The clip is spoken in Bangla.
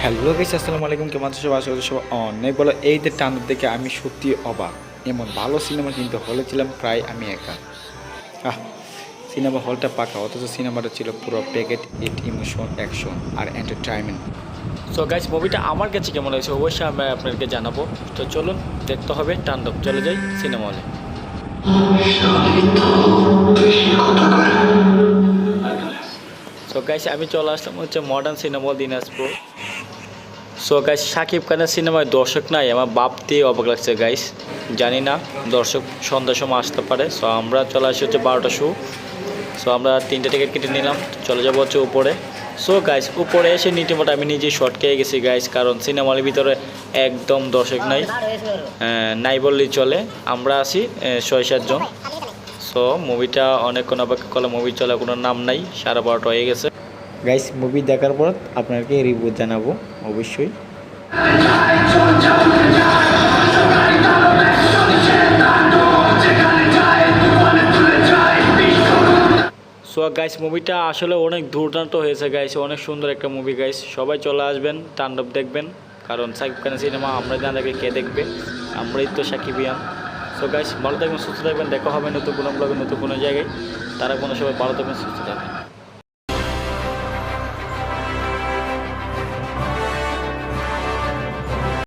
হ্যালো গাইস আসসালামু আলাইকুম কেমন আছো সবাই? আশা করি সবাই অনেক ভালো। এই যে টানুর দেখে আমি সত্যি অবাক। এমন ভালো সিনেমা কিন্তু হলে ছিলাম প্রায় আমি একা। আহ, সিনেমা হলটা পাকা, অথচ সিনেমাটা ছিল পুরো প্যাকেট ইট ইমোশন অ্যাকশন আর এন্টারটেনমেন্ট সো গাইস মুভিটা আমার কাছে কেমন হয়েছে অবশ্যই আমি আপনাদেরকে জানাব। তো চলুন, দেখতে হবে টান্ডব। চলে যাই সিনেমা হলে। সো গাইস আমি চলে আসলাম হচ্ছে modern cinema Dinajpur. So guys Shakib খানের সিনেমায় দর্শক নাই, আমার বাপ দিয়ে অবাক লাগছে গাইস জানি না, দর্শক সন্ধ্যার সময় আসতে পারে। সো আমরা চলে আসি হচ্ছে বারোটা শো সো আমরা তিনটে টিকিট কেটে নিলাম, চলে যাব হচ্ছে উপরে। সো গাইস উপরে এসে নিটিমোটা আমি নিজেই শর্ট খেয়ে গেছি গাইস কারণ সিনেমা হলের ভিতরে একদম দর্শক নাই। নাই বললেই চলে। আমরা আছি ছয় সাতজন সো মুভিটা অনেকক্ষণ অপেক্ষা করলে মুভি চলে কোনো নাম নাই সাড়ে বারোটা হয়ে গেছে। গাইস মুভি দেখার পর আপনাকে রিভিউ জানাব অবশ্যই। গাইস মুভিটা আসলে অনেক দুর্দান্ত হয়েছে গাইস অনেক সুন্দর একটা মুভি গাইস সবাই চলে আসবেন, তাণ্ডব দেখবেন। কারণ সাকিব খানের সিনেমা আমরা না দেখে কে দেখবে। আমরাই তো সাকিবিয়ান সো গাইস ভালো থাকবেন, সুস্থ থাকবেন। দেখা হবে নতুন কোনো ব্লগে নতুন কোনো জায়গায়। তারা কোনো সবাই ভালো থাকবেন, সুস্থ থাকবেন।